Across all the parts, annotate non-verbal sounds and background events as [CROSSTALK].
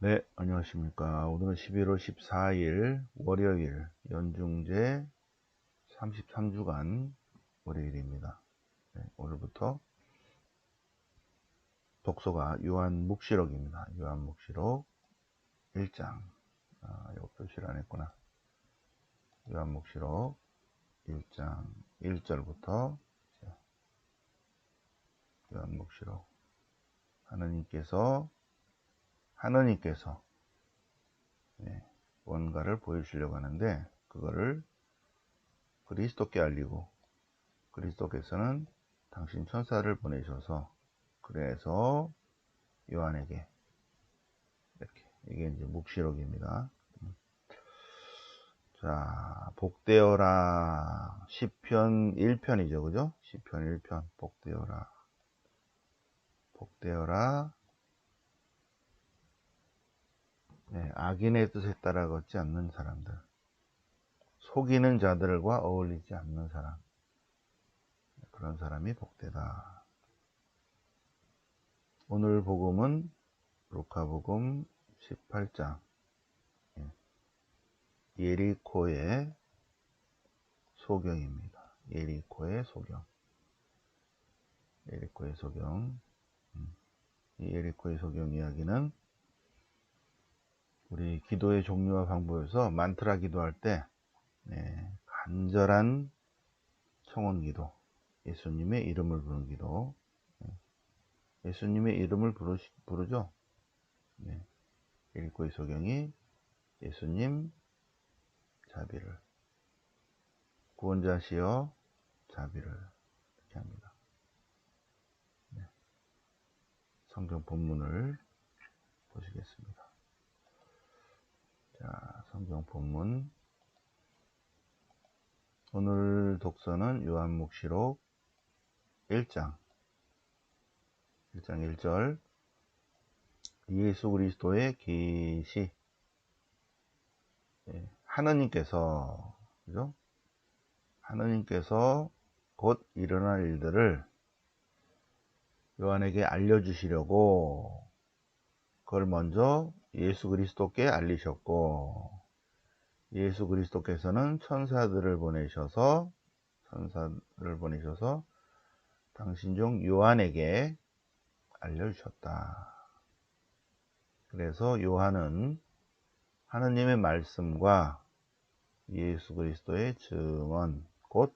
네, 안녕하십니까. 오늘은 11월 14일 월요일 연중제 33주간 월요일입니다. 네, 오늘부터 독서가 요한묵시록입니다. 요한묵시록 1장. 아, 이거 표시를 안 했구나. 요한묵시록 1장 1절부터 요한묵시록 하느님께서 하느님께서 네, 뭔가를 보여주려고 하는데 그거를 그리스도께 알리고 그리스도께서는 당신 천사를 보내셔서 그래서 요한에게 이렇게 이게 이제 묵시록입니다. 자, 복되어라. 10편 1편이죠. 그죠? 10편 1편. 복되어라. 복되어라. 네, 악인의 뜻에 따라 걷지 않는 사람들, 속이는 자들과 어울리지 않는 사람, 그런 사람이 복되다. 오늘 복음은 루카복음 18장 예, 예리코의 소경입니다. 예리코의 소경. 예리코의 소경. 음, 이 예리코의 소경 이야기는 우리 기도의 종류와 방법에서 만트라 기도할 때 네, 간절한 청원 기도, 예수님의 이름을 부르는 기도, 네, 예수님의 이름을 부르, 부르죠. 네, 일고의 소경이 예수님 자비를 구원자시여 자비를 이렇게 합니다. 네, 성경 본문을 보시겠습니다. 자, 성경 본문. 오늘 독서는 요한묵시록 1장. 1장 1절. 예수 그리스도의 계시. 예, 하느님께서, 그죠? 하느님께서 곧 일어날 일들을 요한에게 알려주시려고 그걸 먼저 예수 그리스도께 알리셨고 예수 그리스도께서는 천사들을 보내셔서 천사를 보내셔서 당신 중 요한에게 알려주셨다. 그래서 요한은 하느님의 말씀과 예수 그리스도의 증언, 곧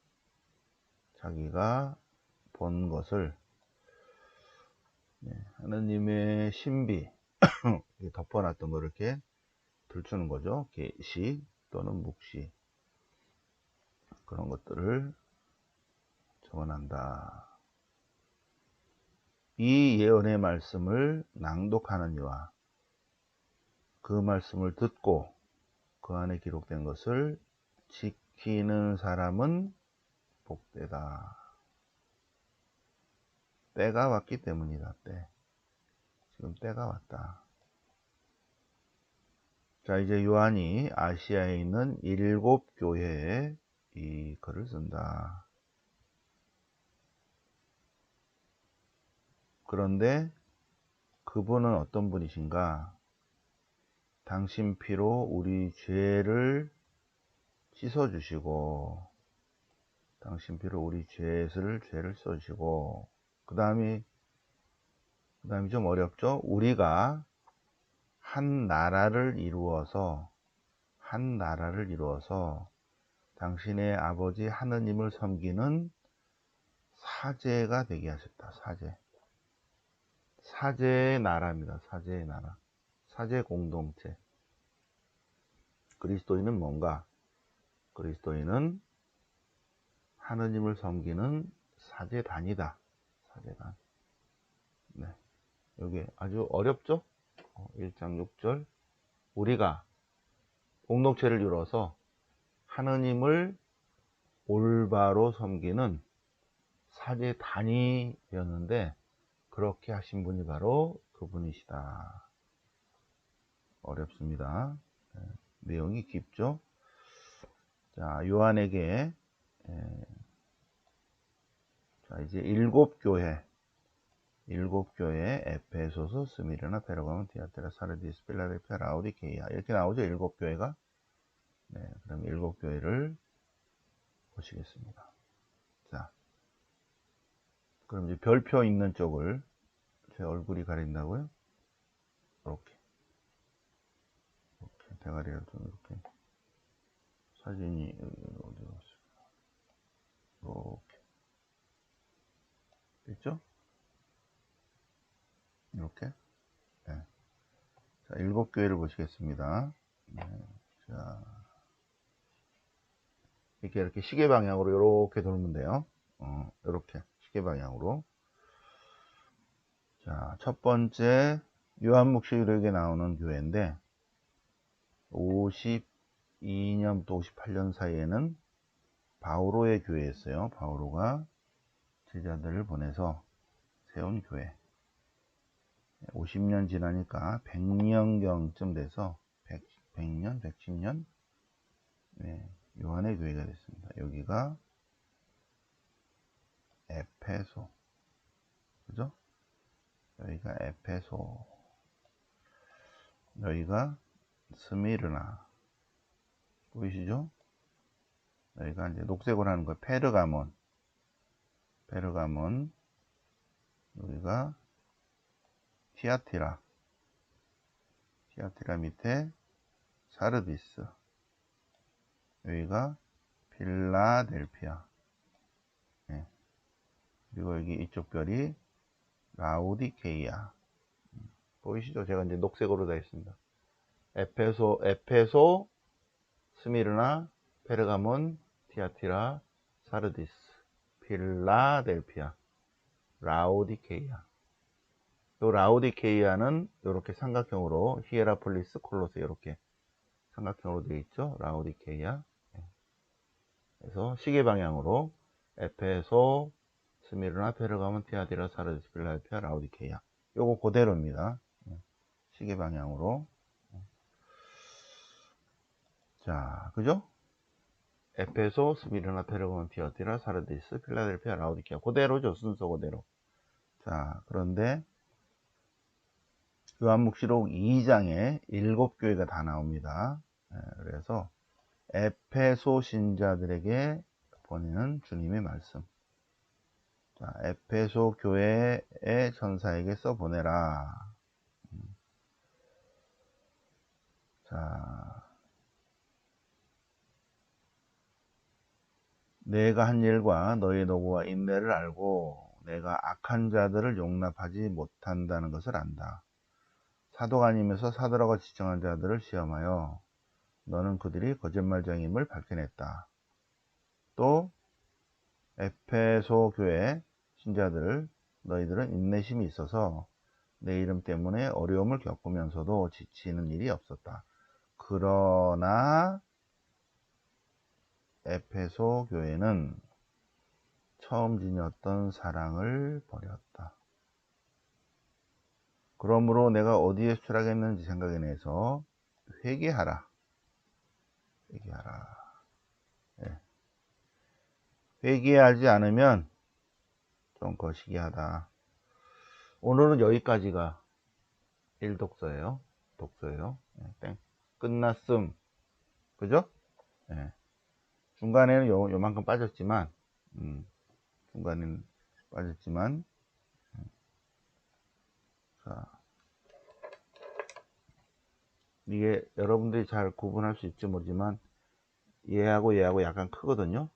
자기가 본 것을 네, 하느님의 신비, [COUGHS] 덮어놨던 거 이렇게 들추는 거죠. 계시 또는 묵시 그런 것들을 전한다. 이 예언의 말씀을 낭독하는 이와 그 말씀을 듣고 그 안에 기록된 것을 지키는 사람은 복되다. 때가 왔기 때문이다. 때. 지금 때가 왔다. 자, 이제 요한이 아시아에 있는 일곱 교회에 이 글을 쓴다. 그런데 그분은 어떤 분이신가? 당신 피로 우리 죄를 씻어주시고, 당신 피로 우리 죄를, 죄를 써주시고, 그 다음이, 그 다음이 좀 어렵죠? 우리가 한 나라를 이루어서 한 나라를 이루어서 당신의 아버지 하느님을 섬기는 사제가 되게 하셨다. 사제. 사제의 나라입니다. 사제의 나라. 사제 공동체. 그리스도인은 뭔가? 그리스도인은 하느님을 섬기는 사제단이다. 사제단. 네. 여기 아주 어렵죠? 1장 어, 6절 우리가 공동체를 이뤄서 하느님을 올바로 섬기는 사제 단위였는데 그렇게 하신 분이 바로 그분이시다. 어렵습니다. 네, 내용이 깊죠. 자, 요한에게 에, 자, 이제 일곱 교회 일곱 교회 에페소서 스미르나 베르가몬 디아테라 사르디스 필라델피아 라우디케이아 이렇게 나오죠 일곱 교회가? 네 그럼 일곱 교회를 보시겠습니다. 자 그럼 이제 별표 있는 쪽을 제 얼굴이 가린다고요? 이렇게. 이렇게 대가리를 좀 이렇게 사진이 어디 갔을까? 이렇게. 됐죠? 이렇게. 네. 자 일곱 교회를 보시겠습니다. 네. 자. 이렇게 이렇게 시계 방향으로 이렇게 돌면 돼요. 어, 이렇게 시계 방향으로. 자 첫 번째 요한묵시록에 나오는 교회인데 52년부터 58년 사이에는 바오로의 교회였어요. 바오로가 제자들을 보내서 세운 교회 50년 지나니까 100년경쯤 돼서 100, 100년, 110년? 네, 요한의 교회가 됐습니다. 여기가 에페소. 그죠? 여기가 에페소. 여기가 스미르나. 보이시죠? 여기가 이제 녹색으로 하는 거 페르가몬. 페르가몬. 여기가 티아티라 티아티라 밑에 사르디스 여기가 필라델피아 네. 그리고 여기 이쪽 별이 라우디케이아 보이시죠? 제가 이제 녹색으로 다 했습니다. 에페소, 에페소, 스미르나, 페르가몬, 티아티라, 사르디스, 필라델피아, 라우디케이아. 요 라우디케이아는 이렇게 삼각형으로 히에라폴리스, 콜로스 이렇게 삼각형으로 되어 있죠. 라우디케이아. 네. 그래서 시계 방향으로 에페소, 스미르나, 페르가몬, 티아티라, 사르디스, 필라델피아, 라우디케이아. 요거 그대로입니다. 시계 방향으로. 자, 그죠? 에페소, 스미르나, 페르가몬, 티아티라, 사르디스, 필라델피아, 라우디케아. 그대로죠. 순서 그대로. 자, 그런데 요한묵시록 2장에 일곱 교회가 다 나옵니다. 그래서 에페소 신자들에게 보내는 주님의 말씀. 자, 에페소 교회의 전사에게 써 보내라. 자, 내가 한 일과 너의 노고와 인내를 알고 내가 악한 자들을 용납하지 못한다는 것을 안다. 사도가 아니면서 사도라고 지정한 자들을 시험하여 너는 그들이 거짓말장임을 밝혀냈다. 또 에페소 교회 신자들 너희들은 인내심이 있어서 내 이름 때문에 어려움을 겪으면서도 지치는 일이 없었다. 그러나 에페소 교회는 처음 지녔던 사랑을 버렸다. 그러므로 내가 어디에 수락했는지 생각해내서 회개하라. 회개하라. 네. 회개하지 않으면 좀 거시기하다. 오늘은 여기까지가 1독서예요. 독서예요. 네, 땡. 끝났음. 그죠? 네. 중간에는 요, 요만큼 빠졌지만, 음, 중간에는 빠졌지만, 음. 자. 이게 여러분들이 잘 구분할 수 있지 모르지만, 얘하고 얘하고 약간 크거든요.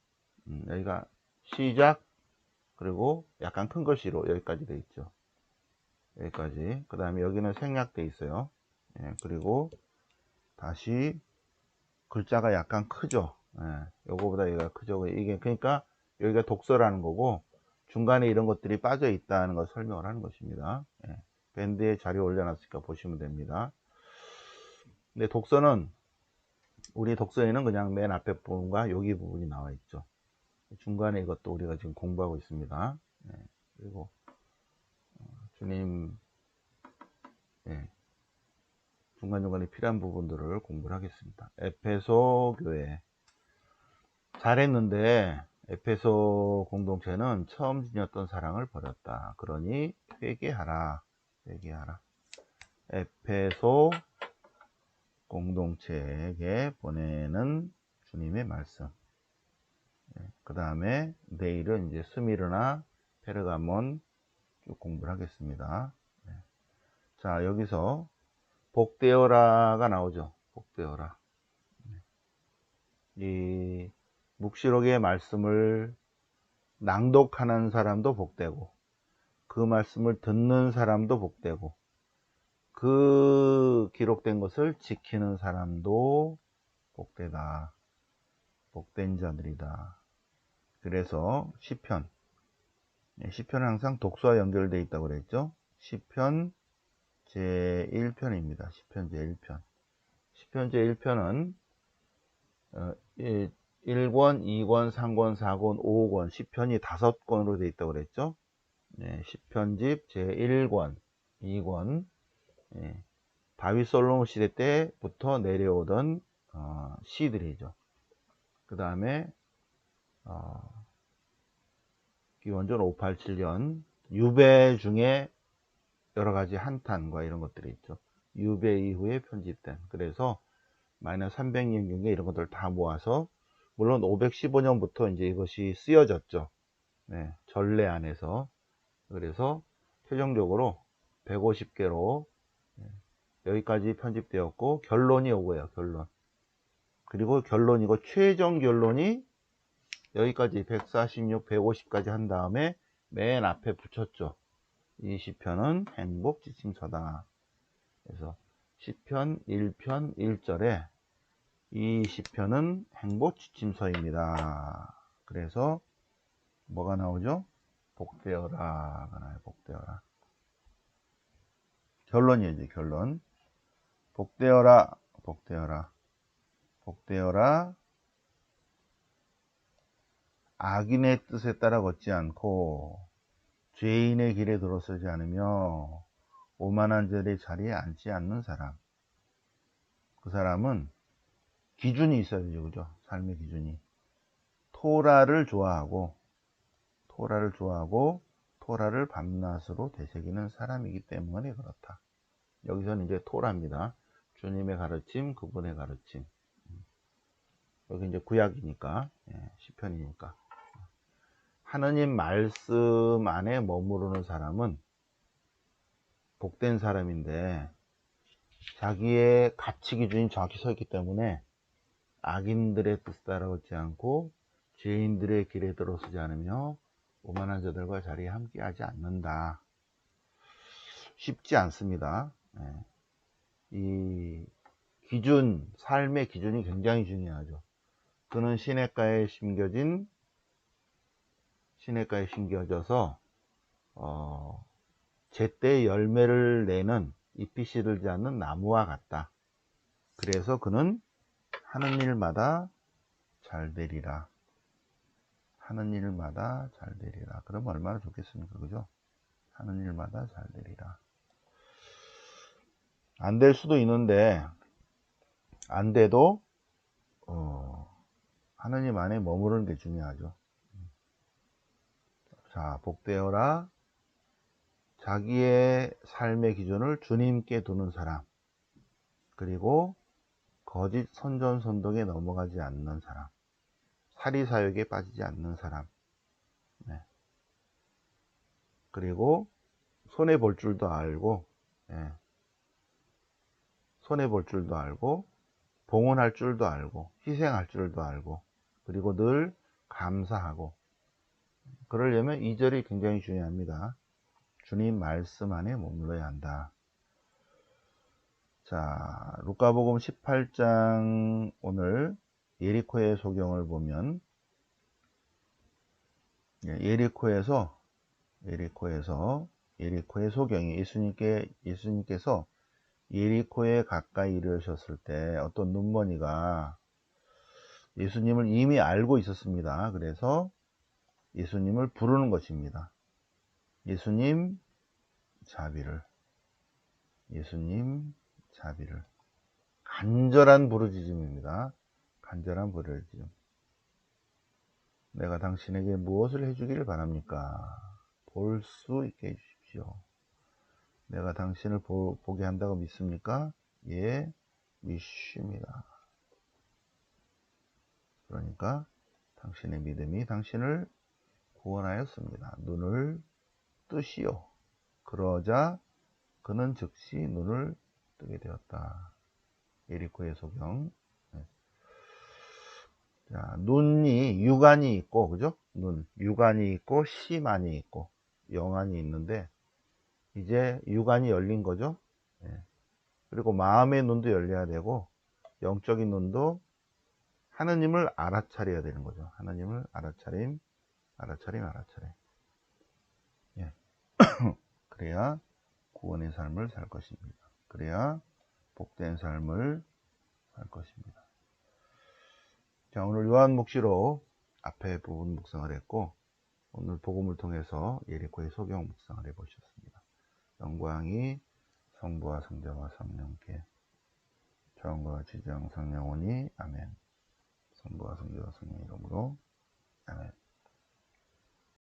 음, 여기가 시작, 그리고 약간 큰 글씨로 여기까지 돼 있죠. 여기까지. 그 다음에 여기는 생략돼 있어요. 예, 그리고 다시 글자가 약간 크죠. 예, 요거보다 얘가 크죠. 이게 그러니까 여기가 독서라는 거고 중간에 이런 것들이 빠져 있다는 걸 설명을 하는 것입니다. 예, 밴드에 자료 올려놨으니까 보시면 됩니다. 근데 독서는 우리 독서에는 그냥 맨 앞에 부분과 여기 부분이 나와 있죠. 중간에 이것도 우리가 지금 공부하고 있습니다. 예, 그리고 어, 주님 예, 중간중간에 필요한 부분들을 공부를 하겠습니다. 에페소 교회 잘했는데 에페소 공동체는 처음 지녔던 사랑을 버렸다. 그러니 회개하라. 회개하라. 에페소 공동체에게 보내는 주님의 말씀. 그 다음에 내일은 이제 스미르나 페르가몬 쭉 공부를 하겠습니다. 네. 자, 여기서 복되어라가 나오죠. 복되어라. 네. 이 묵시록의 말씀을 낭독하는 사람도 복되고 그 말씀을 듣는 사람도 복되고 그 기록된 것을 지키는 사람도 복되다. 복된 자들이다. 그래서 시편 네, 시편은 항상 독서와 연결되어 있다고 그랬죠. 시편 제1편입니다. 시편 제1편. 시편 제1편은 1권, 2권, 3권, 4권, 5권, 시편이 5권으로 되어 있다고 그랬죠. 네, 시편집 제1권, 2권, 네, 다윗 솔로몬 시대 때부터 내려오던 어, 시들이죠. 그 다음에 어, 기원전 587년 유배 중에 여러 가지 한탄과 이런 것들이 있죠. 유배 이후에 편집된. 그래서 마이너스 300년 경에 이런 것들을 다 모아서 물론 515년부터 이제 이것이 쓰여졌죠. 네, 전례 안에서. 그래서 최종적으로 150개로 여기까지 편집되었고 결론이 오고요. 결론. 그리고 결론이고 최종 결론이 여기까지 146, 150까지 한 다음에 맨 앞에 붙였죠. 이 시편은 행복 지침서다. 그래서 시편 1편 1절에 이 시편은 행복 지침서입니다. 그래서 뭐가 나오죠? 복되어라가 나요. 복되어라. 결론이에요. 결론. 복되어라. 복되어라. 복되어라. 악인의 뜻에 따라 걷지 않고 죄인의 길에 들어서지 않으며 오만한 자의 자리에 앉지 않는 사람. 그 사람은 기준이 있어야 되죠. 그죠? 삶의 기준이. 토라를 좋아하고, 토라를 좋아하고, 토라를 밤낮으로 되새기는 사람이기 때문에 그렇다. 여기서는 이제 토라입니다. 주님의 가르침, 그분의 가르침. 여기 이제 구약이니까, 예, 시편이니까. 하느님 말씀 안에 머무르는 사람은 복된 사람인데 자기의 가치 기준이 정확히 서 있기 때문에 악인들의 뜻 따라오지 않고 죄인들의 길에 들어서지 않으며 오만한 자들과 자리에 함께하지 않는다. 쉽지 않습니다. 네. 이 기준, 삶의 기준이 굉장히 중요하죠. 그는 시냇가에 심겨진 시냇가에 심겨져서 어, 제때 열매를 내는 잎이 시들지 않는 나무와 같다. 그래서 그는 하는 일마다 잘 되리라. 하는 일마다 잘 되리라. 그럼 얼마나 좋겠습니까? 그죠? 하는 일마다 잘 되리라. 안 될 수도 있는데, 안 돼도, 어, 하느님 안에 머무르는 게 중요하죠. 자, 복되어라. 자기의 삶의 기준을 주님께 두는 사람. 그리고 거짓 선전 선동에 넘어가지 않는 사람. 사리 사욕에 빠지지 않는 사람. 네. 그리고 손해 볼 줄도 알고, 네. 손해볼 줄도 알고, 봉헌할 줄도 알고, 희생할 줄도 알고, 그리고 늘 감사하고, 그러려면 2절이 굉장히 중요합니다. 주님 말씀 안에 머물러야 한다. 자, 루카복음 18장 오늘 예리코의 소경을 보면 예, 예리코에서 예리코에서 예리코의 소경이 예수님께 예수님께서 예리코에 가까이 이르셨을 때 어떤 눈머니가 예수님을 이미 알고 있었습니다. 그래서 예수님을 부르는 것입니다. 예수님 자비를 예수님 자비를 간절한 부르짖음입니다. 간절한 부르짖음. 내가 당신에게 무엇을 해주기를 바랍니까? 볼 수 있게 해주십시오. 내가 당신을 보, 보게 한다고 믿습니까? 예, 믿습니다. 그러니까 당신의 믿음이 당신을 구원하였습니다. 눈을 뜨시오. 그러자 그는 즉시 눈을 뜨게 되었다. 예리코의 소경. 네. 자, 눈이 육안이 있고, 그죠? 눈, 육안이 있고, 심안이 있고, 영안이 있는데, 이제 육안이 열린 거죠? 네. 그리고 마음의 눈도 열려야 되고, 영적인 눈도 하느님을 알아차려야 되는 거죠. 하느님을 알아차림, 알아차림, 알아차림. 예. [COUGHS] 그래야 구원의 삶을 살 것입니다. 그래야 복된 삶을 살 것입니다. 자, 오늘 요한 묵시로 앞에 부분 묵상을 했고, 오늘 복음을 통해서 예리코의 소경 묵상을 해보셨습니다. 영광이 성부와 성자와 성령께 처음과 지정 성령원이 아멘. 성부와 성자와 성령 이름으로 아멘.